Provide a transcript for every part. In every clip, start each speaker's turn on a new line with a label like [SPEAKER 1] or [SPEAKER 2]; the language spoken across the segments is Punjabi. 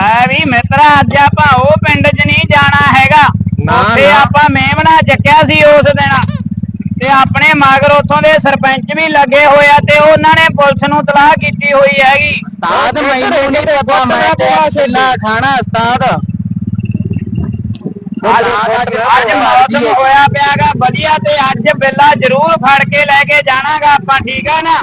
[SPEAKER 1] ਲੈ ਵੀ ਮਿੱਤਰਾ ਅੱਜ ਆਪਾਂ ਉਹ ਪਿੰਡ 'ਚ ਨਹੀਂ ਜਾਣਾ ਹੈਗਾ।
[SPEAKER 2] ਨਾ,
[SPEAKER 1] ਉੱਥੇ
[SPEAKER 2] ਨਾ।
[SPEAKER 1] ਆਪਾਂ ਮੇਮਣਾ ਚੱਕਿਆ ਸੀ ਉਸ ਦਿਨ। ਤੇ ਆਪਣੇ ਮਗਰ ਉੱਥੋਂ ਦੇ ਸਰਪੰਚ ਵੀ ਲੱਗੇ ਹੋਏ ਆ ਤੇ ਉਹਨਾਂ ਨੇ ਪੁਲਿਸ ਨੂੰ ਤਲਾਹ ਕੀਤੀ ਹੋਈ ਹੈਗੀ।
[SPEAKER 2] ਉਸਤਾਦ ਮੈਨੂੰ ਨਹੀਂ ਪਤਾ ਮੈਂ ਤੇ ਛਿੱਲਾ ਖਾਣਾ ਉਸਤਾਦ।
[SPEAKER 1] ਅੱਜ ਅੱਜ ਮੌਸਮ ਹੋਇਆ ਪਿਆਗਾ ਵਧੀਆ ਤੇ ਅੱਜ ਬਿੱਲਾ ਜ਼ਰੂਰ ਫੜ ਕੇ ਲੈ ਕੇ ਜਾਣਾਗਾ ਆਪਾਂ ਠੀਕ ਆ ਨਾ?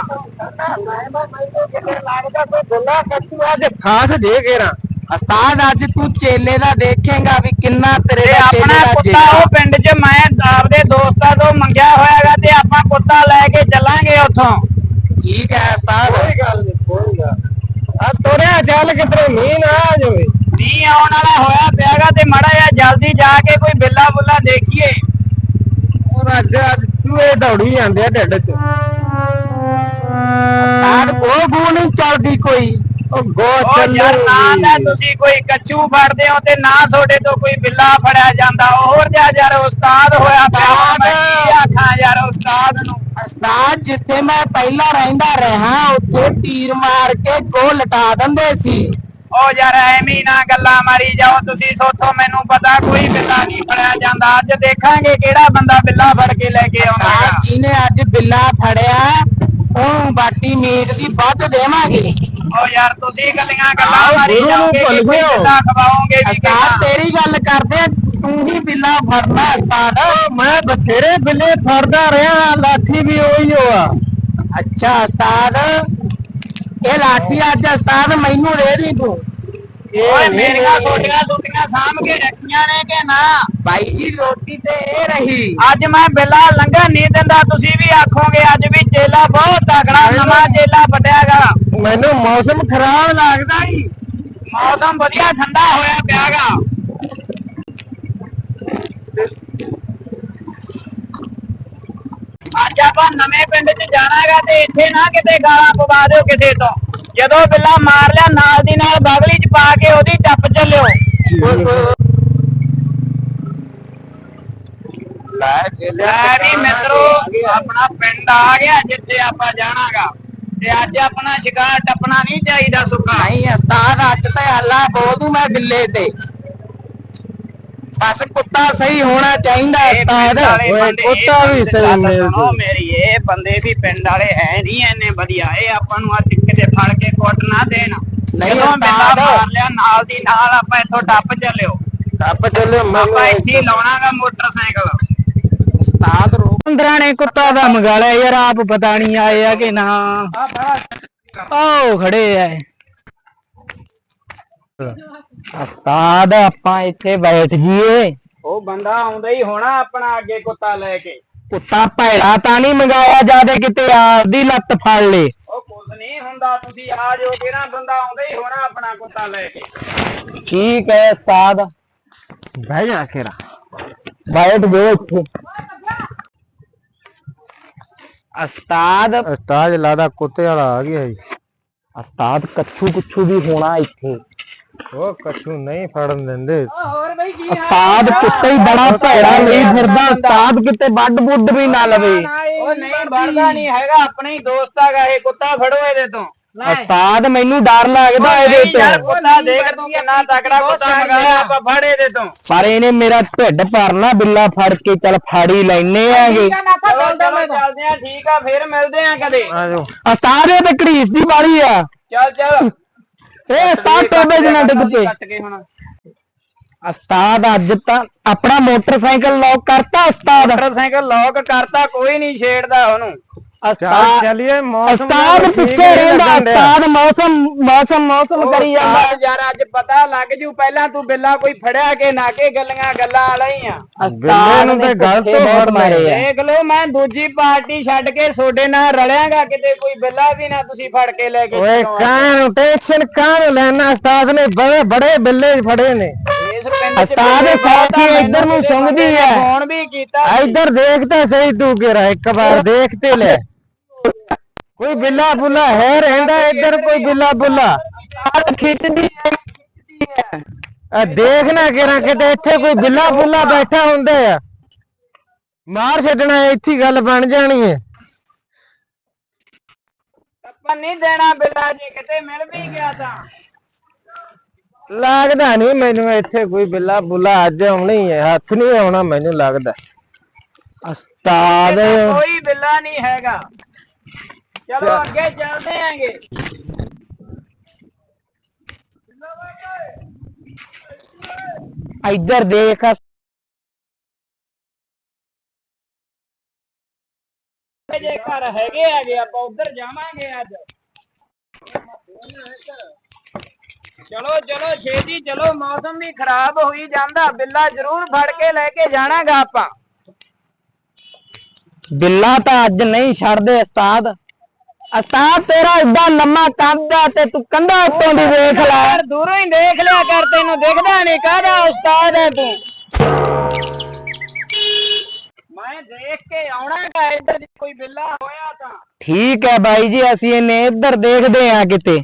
[SPEAKER 2] ਖਾਸ ਜੇ ਘੇਰਾ। ਉਸਤਾਦ ਅੱਜ ਤੂੰ ਚੇਲੇ ਦਾ ਦੇਖੇਗਾ ਵੀ ਕਿੰਨਾ ਤੇਰੇ
[SPEAKER 1] ਤੇ
[SPEAKER 2] ਦਾ
[SPEAKER 1] ਆਪਣਾ
[SPEAKER 2] ਚੇਲੇ ਦਾ
[SPEAKER 1] ਕੁੱਤਾ ਉਹ ਪਿੰਡ 'ਚ ਮੈਂ ਆਪਦੇ ਦੋਸਤਾਂ ਤੋਂ ਮੰਗਿਆ ਹੋਇਆਗਾ ਤੇ ਆਪਾਂ ਕੁੱਤਾ ਲੈ ਕੇ ਚੱਲਾਂਗੇ ਉੱਥੋਂ।
[SPEAKER 2] ਠੀਕ ਹੈ ਉਸਤਾਦ।
[SPEAKER 3] ਕੋਈ ਗੱਲ ਨਹੀਂ ਕੋਈ ਗੱਲ ਆ ਤੋਰਿਆ ਚੱਲ ਕਿਧਰੇ ਮੀਂਹ ਨਾ ਆ ਜਾਵੇ।
[SPEAKER 1] ਮੀਂਹ ਆਉਣ ਵਾਲਾ ਹੋਇਆ ਪਿਆਗਾ ਤੇ ਮਾੜਾ ਜਿਹਾ ਜਲਦੀ ਜਾ ਕੇ ਕੋਈ ਬਿੱਲਾ ਬੁੱਲਾ ਦੇਖੀਏ।
[SPEAKER 3] ਔਰ ਅੱਜ ਅੱਜ ਚੂਹੇ ਦੌੜੀ ਜਾਂਦੇ ਆ ਢਿੱਡ 'ਚ।
[SPEAKER 2] ਉਸਤਾਦ ਗੋ ਗੂ ਨਹੀਂ ਚੱਲਦੀ ਕੋਈ।
[SPEAKER 3] ਗੋ
[SPEAKER 1] ਉਹ ਯਾਰ ਨਾ ਨਾ ਤੁਸੀਂ ਕੋਈ ਕੱਚੂ ਫੜਦੇ ਹੋ ਤੇ ਨਾ ਤੁਹਾਡੇ ਤੋਂ ਕੋਈ ਬਿੱਲਾ ਫੜਿਆ ਜਾਂਦਾ। ਹੋਰ ਜਿਹਾ ਯਾਰ ਉਸਤਾਦ ਹੋਇਆ ਪਿਆ। ਵਾ, ਮੈਂ ਕੀ ਆਖਾਂ ਯਾਰ ਉਸਤਾਦ ਨੂੰ?
[SPEAKER 2] ਉਸਤਾਦ ਜਿੱਥੇ ਮੈਂ ਪਹਿਲਾਂ ਰਹਿੰਦਾ ਰਿਹਾ ਉੱਥੇ ਤੀਰ ਮਾਰ ਕੇ ਗੋ ਲਟਾ ਦਿੰਦੇ ਸੀ।
[SPEAKER 1] ਉਹ ਯਾਰ ਐਵੇਂ ਨਾ ਗੱਲਾਂ ਮਾਰੀ ਜਾਓ। ਤੁਸੀਂ ਸੋਥੋਂ ਮੈਨੂੰ ਪਤਾ ਕੋਈ ਬਿੱਲਾ ਨਹੀਂ ਫੜਿਆ ਜਾਂਦਾ। ਅੱਜ ਦੇਖਾਂਗੇ ਕਿਹੜਾ ਬੰਦਾ ਬਿੱਲਾ ਫੜ ਕੇ ਲੈ ਕੇ ਆਉਂਦਾ
[SPEAKER 2] ਜਿਹਨੇ ਅੱਜ ਬਿੱਲਾ ਫੜਿਆ। ਉਹ ਬਾਟੀ ਮੀਟ ਦੀ ਵੱਧ ਦੇਵਾਂਗੇ।
[SPEAKER 1] ਉਹ ਯਾਰ ਤੁਸੀਂ ਗੱਲਾਂ ਗੱਲਾਂ
[SPEAKER 3] ਆਓ,
[SPEAKER 1] ਮਾਰੀ
[SPEAKER 3] ਗੁਰੂ ਨੂੰ
[SPEAKER 1] ਜਾਓਗੇ
[SPEAKER 3] ਭੁੱਲ
[SPEAKER 1] ਕਿ ਕੋਈ
[SPEAKER 3] ਗਏ ਹੋ।
[SPEAKER 1] ਬਿੱਲਾ ਖਵਾਓਗੇ ਵੀ
[SPEAKER 2] ਉਸਤਾਦ
[SPEAKER 1] ਕਿਹੜਾ
[SPEAKER 2] ਤੇਰੀ ਗੱਲ ਕਰਦੇ ਆ, ਤੂੰ ਹੀ ਬਿੱਲਾ ਫੜਨਾ ਉਸਤਾਦ
[SPEAKER 3] ਮੈਂ ਬਥੇਰੇ ਬਿੱਲੇ ਫੜਦਾ ਰਿਹਾ ਲਾਠੀ ਵੀ ਉਹੀ ਹੋਆ
[SPEAKER 2] ਅੱਛਾ ਉਸਤਾਦ ਇਹ ਲਾਠੀ ਅੱਜ ਉਸਤਾਦ ਮੈਨੂੰ ਦੇ ਦੀ ਤੂੰ।
[SPEAKER 1] ਓਏ ਮੇਰੀਆਂ ਛੋਟੀਆਂ ਛੋਟੀਆਂ ਸਾਂਭ ਕੇ
[SPEAKER 2] ਬਾਈ ਜੀ ਰੋਟੀ ਤੇ ਇਹ ਰਹੀ।
[SPEAKER 1] ਅੱਜ ਮੈਂ ਬਿੱਲਾ ਲੰਘਣ ਨਹੀਂ ਦਿੰਦਾ ਤੁਸੀਂ ਵੀ ਆਖੋਗੇ ਅੱਜ ਵੀ ਚੇਲਾ ਬਹੁਤ ਤਗੜਾ ਨਵਾਂ ਚੇਲਾ ਵੱਡਿਆਗਾ।
[SPEAKER 3] ਮੈਨੂੰ ਮੌਸਮ ਖਰਾਬ ਲੱਗਦਾ ਈ
[SPEAKER 1] ਮੌਸਮ ਵਧੀਆ ਠੰਡਾ ਹੋਇਆ ਪਿਆਗਾ। ਅੱਜ ਆਪਾਂ ਨਵੇਂ ਪਿੰਡ 'ਚ ਜਾਣਾਗਾ ਤੇ ਇੱਥੇ ਨਾ ਕਿਤੇ ਗਾਲਾਂ ਪਵਾ ਦਿਓ ਕਿਸੇ ਤੋਂ। ਜਦੋਂ ਬਿੱਲਾ ਮਾਰ ਲਿਆ ਨਾਲ ਦੀ ਨਾਲ ਬਗਲੀ 'ਚ ਪਾ ਕੇ ਉਹਦੀ ਟੱਪ ਚੱਲਿਓ।
[SPEAKER 3] ਲੈ
[SPEAKER 1] ਲੈ ਵੀ ਮਿੱਤਰੋ ਆਪਣਾ ਪਿੰਡ ਆ ਗਿਆ ਜਿੱਥੇ ਆਪਾਂ ਜਾਣਾਗਾ। ਤੇ ਅੱਜ ਆਪਣਾ ਸ਼ਿਕਾਰ ਟੱਪਣਾ ਨਹੀਂ ਚਾਹੀਦਾ ਸੁੱਕਾ।
[SPEAKER 2] ਨਹੀਂ ਉਸਤਾਦ ਅੱਜ ਤੇ ਹੱਲਾ ਬੋਲ ਦੂੰ ਮੈਂ ਬਿੱਲੇ ਤੇ। ਬਸ ਕੁੱਤਾ ਸਹੀ ਹੋਣਾ ਚਾਹੀਦਾ
[SPEAKER 1] ਇਹ
[SPEAKER 2] ਉਸਤਾਦ।
[SPEAKER 1] ਪਿੰਡ ਵਾਲੇ
[SPEAKER 3] ਓਏ,
[SPEAKER 1] ਬੰਦੇ-
[SPEAKER 3] ਕੁੱਤਾ
[SPEAKER 1] ਇਹ
[SPEAKER 3] ਵੀ
[SPEAKER 1] ਬੰਦੇ
[SPEAKER 3] ਸਹੀ
[SPEAKER 1] ਗੱਲ
[SPEAKER 3] ਮਿਲ
[SPEAKER 1] ਸੁਣੋ
[SPEAKER 3] ਜੂ।
[SPEAKER 1] ਮੇਰੀ ਇਹ ਬੰਦੇ ਵੀ ਪਿੰਡ ਵਾਲੇ ਹੈ ਨਹੀਂ ਐਨੇ ਵਧੀਆ। ਇਹ ਆਪਾਂ ਨੂੰ ਅੱਜ ਕਿਤੇ ਫੜ ਕੇ ਕੁੱਟ ਨਾ ਦੇਣ।
[SPEAKER 2] ਨਹੀਂ
[SPEAKER 1] ਜਦੋਂ ਬਿੱਲਾ
[SPEAKER 2] ਉਸਤਾਦ।
[SPEAKER 1] ਮਾਰ ਲਿਆ ਨਾਲ ਦੀ ਨਾਲ ਆਪਾਂ ਇੱਥੋਂ ਟੱਪ ਚੱਲਿਓ।
[SPEAKER 3] ਟੱਪ ਚੱਲੇ
[SPEAKER 1] ਆਪਾਂ ਇੱਥੇ। ਲਾਉਣਾਗਾ ਮੋਟਰਸਾਈਕਲ।
[SPEAKER 2] ਉਸਤਾਦ ਰੋ।
[SPEAKER 1] ਅੰਦਰਾਂ ਨੇ ਕੁੱਤਾ ਦਾ ਮੰਗਾ ਲਿਆ ਯਾਰ ਆਪ ਪਤਾ ਨਹੀਂ ਆਏ ਆ ਕਿ ਨਾ। ਆਓ ਖੜੇ ਆ ਉਸਤਾਦ ਆਪਾਂ ਇੱਥੇ ਬੈਠ ਜੀਏ। ਉਹ ਬੰਦਾ ਆਉਂਦਾ ਹੀ ਹੋਣਾ ਆਪਣਾ ਅੱਗੇ ਕੁੱਤਾ ਲੈ ਕੇ। ਕੁੱਤਾ ਭੈੜਾ ਤਾਂ ਨਹੀਂ ਮੰਗਾਇਆ ਜਾਦੇ ਕਿਤੇ ਆਪਦੀ ਲੱਤ ਫੜ ਲੇ। ਉਹ ਕੁਝ ਨਹੀਂ ਹੁੰਦਾ ਤੁਸੀਂ ਆ ਜਾਓ ਕਿਹੜਾ ਬੰਦਾ ਆਉਂਦਾ ਹੀ ਹੋਣਾ ਆਪਣਾ ਕੁੱਤਾ ਲੈ ਕੇ। ਠੀਕ ਹੈ ਉਸਤਾਦ
[SPEAKER 3] ਬਹਿ ਜਾ ਖੇਰਾ।
[SPEAKER 1] ਬੈਠ ਜਾਓ ਇੱਥੇ ਉਸਤਾਦ
[SPEAKER 3] ਉਸਤਾਦ ਲਾਦਾ ਕੁੱਤੇ ਵਾਲਾ ਆ ਗਿਆ ਜੀ
[SPEAKER 1] ਉਸਤਾਦ ਕੱਛੂ ਕੁੱਛੂ ਵੀ ਹੋਣਾ ਇੱਥੇ।
[SPEAKER 3] ਉਹ ਕੱਛੂ ਨਹੀਂ ਫੜਨ ਦਿੰਦੇ।
[SPEAKER 1] ਉਸਤਾਦ ਕੁੱਤੇ ਹੀ ਬੜਾ ਭੈੜਾ ਲਈ ਫਿਰਦਾ। ਉਸਤਾਦ ਕਿਤੇ ਵੱਡ ਬੁੱਡ ਵੀ ਨਾ ਲਵੇ। ਉਹ ਨਹੀਂ ਵੜਦਾ ਨਹੀਂ ਹੈਗਾ। ਆਪਣੇ ਹੀ ਦੋਸਤ ਹੈਗਾ ਇਹ। ਕੁੱਤਾ ਫੜੋ ਇਹਦੇ ਤੋਂ। ਉਸਤਾਦ ਮੈਨੂੰ ਡਰ ਲੱਗਦਾ ਇਹਦੇ ਤੋਂ ਯਾਰ ਕੁੱਤਾ ਦੇਖ ਤੂੰ ਕਿੰਨਾ ਤਕੜਾ ਕੁੱਤਾ ਮੰਗਾਇਆ ਆਪਾਂ ਫੜ ਇਹਦੇ ਤੋਂ। ਪਰ ਇਹਨੇ ਮੇਰਾ ਢਿੱਡ ਭਰਨਾ ਬਿੱਲਾ ਫੜ ਕੇ ਚੱਲ ਫਾੜੀ ਲੈਨੇ ਆਗੇ। ਚਲੋ ਚਲੋ ਚੱਲਦੇ ਆ ਠੀਕ ਆ ਫੇਰ ਮਿਲਦੇ ਆ ਕਦੇ।
[SPEAKER 3] ਆ ਜਾਓ
[SPEAKER 1] ਉਸਤਾਦ ਇਹ ਤੇ ਘੜੀਸ ਦੀ ਬਾੜੀ ਆ। ਚੱਲ ਚੱਲ। ਇਹ ਉਸਤਾਦ ਟੋਬੇ ਜਨਾ ਡਿੱਗ ਪਏ। ਕੱਟ ਕੇ ਹੁਣ। ਉਸਤਾਦ ਅੱਜ ਤਾਂ ਆਪਣਾ ਮੋਟਰਸਾਈਕਲ ਲੌਕ ਕਰਤਾ ਉਸਤਾਦ। ਮੋਟਰਸਾਈਕਲ ਲੌਕ ਕਰਤਾ ਕੋਈ ਨਹੀਂ ਛੇੜਦਾ ਉਹਨੂੰ। ਉਸਤਾਦ
[SPEAKER 3] ਚੱਲੀਏ ਮੌਸਮ
[SPEAKER 1] ਉਸਤਾਦ
[SPEAKER 3] ਠੀਕ
[SPEAKER 1] ਪਿੱਛੇ
[SPEAKER 3] ਨਹੀਂ
[SPEAKER 1] ਰਹਿੰਦਾ
[SPEAKER 3] ਲੱਗਣ ਡਿਆ।
[SPEAKER 1] ਉਸਤਾਦ ਮੌਸਮ ਮੌਸਮ ਮੌਸਮ ਕਰੀ ਜਾਂਦਾ ਯਾਰ ਅੱਜ ਪਤਾ ਲੱਗ ਜੂ ਪਹਿਲਾਂ ਤੂੰ ਬਿੱਲਾ ਕੋਈ ਫੜਿਆ ਕੇ ਨਾ ਕੇ ਗੱਲਾਂ ਗੱਲਾਂ ਵਾਲਾ ਆ
[SPEAKER 3] ਬਿੱਲੇ ਨੂੰ ਤੇ ਗੱਲ ਤੋਂ ਫੜ ਮਾਰੇ ਆ।
[SPEAKER 1] ਦੇਖ ਲਓ ਮੈਂ ਦੂਜੀ ਪਾਰਟੀ ਛੱਡ ਕੇ ਤੁਹਾਡੇ ਨਾਲ ਰਲਿਆਂਗਾ ਕਿਤੇ ਕੋਈ ਬਿੱਲਾ ਵੀ ਨਾ ਤੁਸੀਂ ਫੜ ਕੇ ਲੈ ਕੇ
[SPEAKER 3] ਓਏ। ਕਾਹਨੂੰ ਟੈਨਸ਼ਨ ਕਾਹਨੂੰ ਲੈਣਾ ਉਸਤਾਦ ਨੇ ਬੜੇ ਬੜੇ ਬਿੱਲੇ ਫੜੇ ਨੇ
[SPEAKER 2] ਉਸਤਾਦ ਸਾਥੀ ਇੱਧਰ ਨੂੰ ਸੁੰਘਦੀ ਹੈ।
[SPEAKER 1] ਫੋਨ ਵੀ ਕੀਤਾ।
[SPEAKER 3] ਇੱਧਰ ਦੇਖ ਤਾਂ ਸਹੀ ਤੂੰ ਕਿਰਾ ਇੱਕ ਵਾਰ ਦੇਖ ਤੇ ਲੈ ਕੋਈ ਬਿੱਲਾ ਬੁੱਲਾ ਹੈ ਰਹਿੰਦਾ ਇੱਧਰ ਕੋਈ ਬਿੱਲਾ ਬੁੱਲਾ।
[SPEAKER 2] ਖਿੱਚਦੀ
[SPEAKER 3] ਆ ਦੇਖ ਨਾ ਕਿਰਾ ਕਿਤੇ ਇੱਥੇ ਕੋਈ ਬਿੱਲਾ ਬੁੱਲਾ ਬੈਠਾ ਹੁੰਦਾ ਆ। ਮਾਰ ਛੱਡਣਾ ਇੱਥੇ ਹੀ ਗੱਲ ਬਣ ਜਾਣੀ ਹੈ।
[SPEAKER 1] ਆਪਾਂ ਨਹੀਂ ਦੇਣਾ ਬਿੱਲਾ ਜੀ ਕਿਤੇ ਮਿਲ ਵੀ ਗਿਆ ਤਾਂ।
[SPEAKER 3] ਲੱਗਦਾ ਨਹੀਂ ਮੈਨੂੰ ਇੱਥੇ ਕੋਈ ਬਿੱਲਾ ਬੁੱਲਾ ਅੱਜ ਆਉਣੀ ਹੈ ਹੱਥ ਨਹੀਂ ਆਉਣਾ ਮੈਨੂੰ ਲੱਗਦਾ। ਉਸਤਾਦ।
[SPEAKER 1] ਕੋਈ ਬਿੱਲਾ ਨਹੀਂ ਹੈਗਾ। ਚਲੋ ਅੱਗੇ ਚੱਲਦੇ ਆਂਗੇ।
[SPEAKER 4] ਇੱਧਰ ਦੇਖ।
[SPEAKER 1] ਜੇ ਘਰ ਹੈਗੇ ਆਗੇ ਆਪਾਂ ਉਧਰ ਜਾਵਾਂਗੇ ਅੱਜ। ਚਲੋ ਚਲੋ ਛੇਤੀ ਚਲੋ ਮੌਸਮ ਵੀ ਖਰਾਬ ਹੋਈ ਜਾਂਦਾ। ਬਿੱਲਾ ਜ਼ਰੂਰ ਫੜ ਕੇ ਲੈ ਕੇ ਜਾਣਾਗਾ ਆਪਾਂ।
[SPEAKER 4] ਬਿੱਲਾ ਤਾਂ ਅੱਜ ਨਹੀਂ ਛੱਡਦੇ ਉਸਤਾਦ। ਉਸਤਾਦ ਤੇਰਾ ਏਡਾ ਲੰਮਾ ਕੰਧ ਤੇ ਤੂੰ ਕੰਧਾ ਉੱਤੋਂ ਦੀ ਵੇਖ ਲੈ।
[SPEAKER 1] ਯਾਰ ਦੂਰੋਂ ਹੀ ਦੇਖ ਲਿਆ ਕਰ ਤੈਨੂੰ ਦਿਖਦਾ ਨਹੀਂ ਕਾਹਦਾ ਉਸਤਾਦ ਹੈ ਤੂੰ। ਮੈਂ ਦੇਖ ਕੇ ਆਉਣਾਗਾ ਇੱਧਰ ਜੇ ਕੋਈ ਬਿੱਲਾ ਹੋਇਆ ਤਾਂ।
[SPEAKER 4] ਠੀਕ ਹੈ ਬਾਈ ਜੀ ਅਸੀਂ ਇਹਨੇ ਇੱਧਰ ਦੇਖਦੇ ਆ ਕਿਤੇ।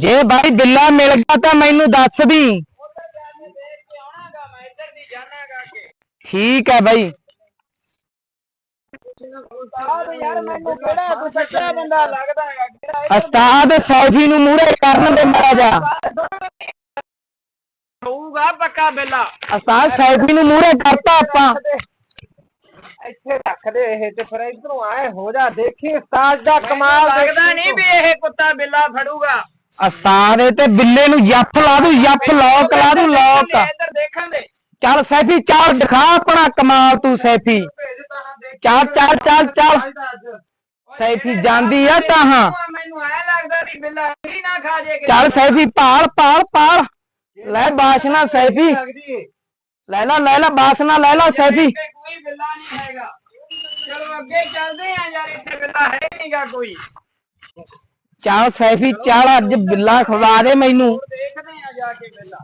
[SPEAKER 4] ਜੇ ਬਾਈ ਬਿੱਲਾ ਮਿਲ ਗਿਆ ਤਾਂ ਮੈਨੂੰ ਦੱਸ ਦੀ ਠੀਕ ਹੈ ਬਾਈ।
[SPEAKER 1] ਉਸਤਾਦ
[SPEAKER 4] ਸੈਲਫੀ ਨੂੰ ਮੂਹਰੇ ਕਰਨ ਦੇ ਮਾਰਾ ਜਾ।
[SPEAKER 1] ਹੋਊਗਾ ਪੱਕਾ ਬਿੱਲਾ।
[SPEAKER 4] ਉਸਤਾਦ ਸੈਲਫੀ ਨੂੰ ਮੂਹਰੇ ਕਰਤਾ ਆਪਾਂ।
[SPEAKER 3] ਇੱਥੇ ਰੱਖ ਦੇ ਇਹ ਤੇ ਫਿਰ ਇਧਰੋਂ ਆਏ ਹੋ ਜਾ। ਦੇਖੀ ਉਸਤਾਦ ਦਾ ਕਮਾਲ
[SPEAKER 1] ਲੱਗਦਾ ਨਹੀਂ ਵੀ ਇਹ ਕੁੱਤਾ ਬਿੱਲਾ ਫੜੂਗਾ।
[SPEAKER 4] ਇਹ ਤੇ ਬਿੱਲੇ ਨੂੰ ਜੱਫ ਲਾ ਦੂ ਜੱਫ ਲੋਕ ਲਾ ਦੂ ਲੋਕ।
[SPEAKER 1] ਇੱਧਰ ਦੇਖਣ ਦੇ।
[SPEAKER 4] ਚੱਲ ਸੈਫੀ ਚੱਲ ਦਿਖਾ ਆਪਣਾ ਕਮਾਲ ਤੂੰ ਸੈਫੀ। ਚੱਲ ਚੱਲ ਚੱਲ ਚੱਲ। ਸੈਫੀ ਜਾਂਦੀ ਆ ਤਾਹਾਂ
[SPEAKER 1] ਮੈਨੂੰ ਐ ਲੱਗਦਾ ਵੀ ਬਿੱਲਾ ਹੀ ਨਾ ਖਾ ਜੇ
[SPEAKER 4] ਚੱਲ ਸੈਫੀ ਭਾਲ ਭਾਲ ਭਾਲ ਲੈ ਬਾਸ਼ਨਾ ਸੈਫੀ। ਲੈ ਲਾ ਲੈ ਲਾ ਬਾਸ਼ਨਾ ਲੈ ਲਾ ਸੈਫੀ।
[SPEAKER 1] ਕੋਈ ਬਿੱਲਾ ਨਹੀਂ ਹੈਗਾ। ਚਲੋ ਅੱਗੇ ਚੱਲਦੇ ਆ ਯਾਰ ਇੱਥੇ ਬਿੱਲਾ ਹੈ ਨਹੀਂਗਾ ਕੋਈ।
[SPEAKER 4] ਚੱਲ ਸੈਫੀ ਚੱਲ ਅੱਜ ਬਿੱਲਾ ਖਵਾ ਦੇ ਮੈਨੂੰ।
[SPEAKER 1] ਦੇਖਦੇ ਆ ਜਾ ਕੇ ਬਿੱਲਾ।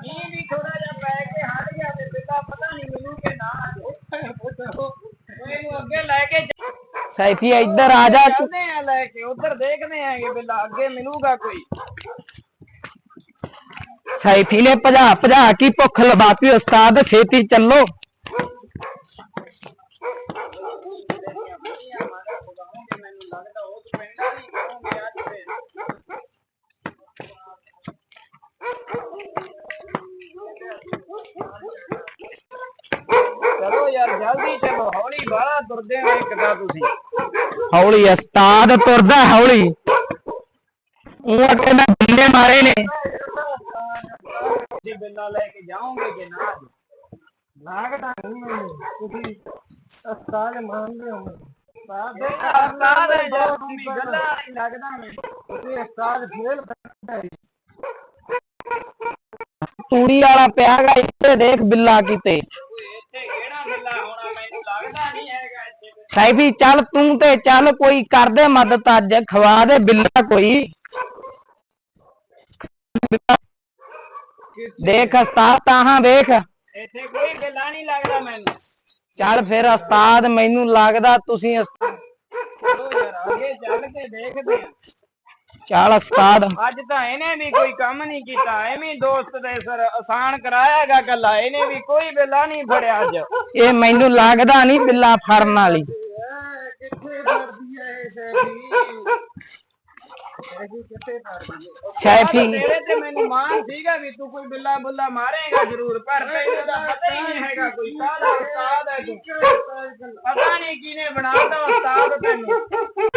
[SPEAKER 1] ਮੀਂਹ ਵੀ ਥੋੜਾ ਜਿਹਾ ਪੈ ਕੇ ਹਟ ਗਿਆ ਤੇ ਬਿੱਲਾ ਪਤਾ ਨਹੀਂ ਮੈਨੂੰ ਕਿ ਨਾ ਇਹਨੂੰ ਅੱਗੇ ਲੈ ਕੇ
[SPEAKER 4] ਸੈਫੀ ਇੱਧਰ ਆ ਜਾ।
[SPEAKER 1] ਆ ਲੈ ਕੇ ਉਧਰ ਦੇਖਦੇ ਆਂਗੇ ਬਿੱਲਾ ਅੱਗੇ ਮਿਲੂਗਾ ਕੋਈ।
[SPEAKER 4] ਸੈਫੀ ਨੇ ਭਜਾ ਭਜਾ ਕੀ ਭੁੱਖ ਲਵਾਤੀ ਉਸਤਾਦ ਛੇਤੀ ਚੱਲੋ
[SPEAKER 1] ਮੈਨੂੰ ਲੱਗਦਾ ਉਹ ਤਾਂ ਪਿੰਡਾਂ ਨਹੀਂ ਕਹੋਗੇ ਅੱਜ ਤੇ ਚਲੋ ਯਾਰ ਜਲਦੀ ਚਲੋ। ਹੌਲੀ ਬਾਹਲਾ ਤੁਰਦੇ ਹੋ ਇੱਕ ਤਾਂ ਤੁਸੀਂ।
[SPEAKER 4] ਹੌਲੀ ਉਸਤਾਦ ਤੁਰਦਾ ਹੌਲੀ। ਉਹ ਕਹਿੰਦਾ ਬਿੱਲੇ ਮਾਰੇ ਨੇ।
[SPEAKER 1] ਜੇ ਬਿੱਲਾ ਲੈ ਕੇ ਜਾਓਗੇ ਕਿ ਨਾ
[SPEAKER 3] ਲੱਗਦਾ ਨਹੀਂ ਮੈਨੂੰ ਤੁਸੀਂ ਉਸਤਾਦ ਮੰਨਦੇ ਹੋ
[SPEAKER 1] ਉਸਤਾਦ ਹੈ ਯਾਰ ਤੂੰ ਵੀ ਗੱਲਾਂ ਨਹੀਂ ਲੱਗਦਾ ਮੈਨੂੰ
[SPEAKER 3] ਤੁਸੀਂ ਉਸਤਾਦ ਫੇਲ
[SPEAKER 4] ਤੂੜੀ ਵਾਲਾ ਪਿਆਗਾ ਇੱਥੇ ਦੇਖ ਬਿੱਲਾ ਕਿਤੇ।
[SPEAKER 1] ਕੋਈ ਇੱਥੇ ਕਿਹੜਾ ਬਿੱਲਾ ਹੋਣਾ ਮੈਨੂੰ ਲੱਗਦਾ ਨਹੀਂ ਹੈਗਾ ਇੱਥੇ ਬਿੱਲਾ।
[SPEAKER 4] ਸਾਈਬੀ ਚੱਲ ਤੂੰ ਤੇ ਚੱਲ ਕੋਈ ਕਰਦੇ ਮਦਦ ਅੱਜ ਖਵਾ ਦੇ ਬਿੱਲਾ ਕੋਈ। ਦੇਖ ਉਸਤਾਦ ਤਾਹਾਂ ਦੇਖ
[SPEAKER 1] ਇੱਥੇ ਕੋਈ ਬਿੱਲਾ ਨਹੀਂ ਲੱਗਦਾ ਮੈਨੂੰ।
[SPEAKER 4] ਚੱਲ ਫਿਰ ਉਸਤਾਦ ਮੈਨੂੰ ਲੱਗਦਾ ਤੁਸੀਂ ਉਸ-
[SPEAKER 1] ਚਲੋ ਯਾਰ ਅੱਗੇ ਚੱਲ ਕੇ ਦੇਖਦੇ ਆ।
[SPEAKER 4] ਚੱਲ ਉਸਤਾਦ।
[SPEAKER 1] ਅੱਜ ਤਾਂ ਇਹਨੇ ਵੀ ਕੋਈ ਕੰਮ ਨਹੀਂ ਕੀਤਾ ਐਵੇਂ ਦੋਸਤ ਦੇ ਸਰ ਆਸਾਨ ਕਰਾਇਆਗਾ ਗੱਲਾਂ ਇਹਨੇ ਵੀ ਕੋਈ ਬਿੱਲਾ ਨਹੀਂ ਫੜਿਆ ਅੱਜ।
[SPEAKER 4] ਇਹ ਮੈਨੂੰ ਲੱਗਦਾ ਨਹੀਂ ਬਿੱਲਾ ਫੜਨ ਵਾਲੀ।
[SPEAKER 3] ਕਿੱਥੇ ਇਹ ਸੈਫੀ ਕਿੱਥੇ
[SPEAKER 1] ਤੇਰੇ ਤੇ ਮੈਨੂੰ ਮਾਣ ਸੀਗਾ ਵੀ ਤੂੰ ਕੋਈ ਬਿੱਲਾ ਬੁੱਲਾ ਮਾਰੇਗਾ ਜ਼ਰੂਰ ਪਰ ਤੈਨੂੰ ਤਾਂ ਪਤਾ ਹੀ ਨਹੀਂ ਹੈਗਾ ਕੋਈ ਕਾਹਦਾ ਉਸਤਾਦ ਹੈ ਤੂੰ। ਪਤਾ ਨਹੀਂ ਕਿਹਨੇ ਬਣਾਤਾ ਉਸਤਾਦ ਤੈਨੂੰ।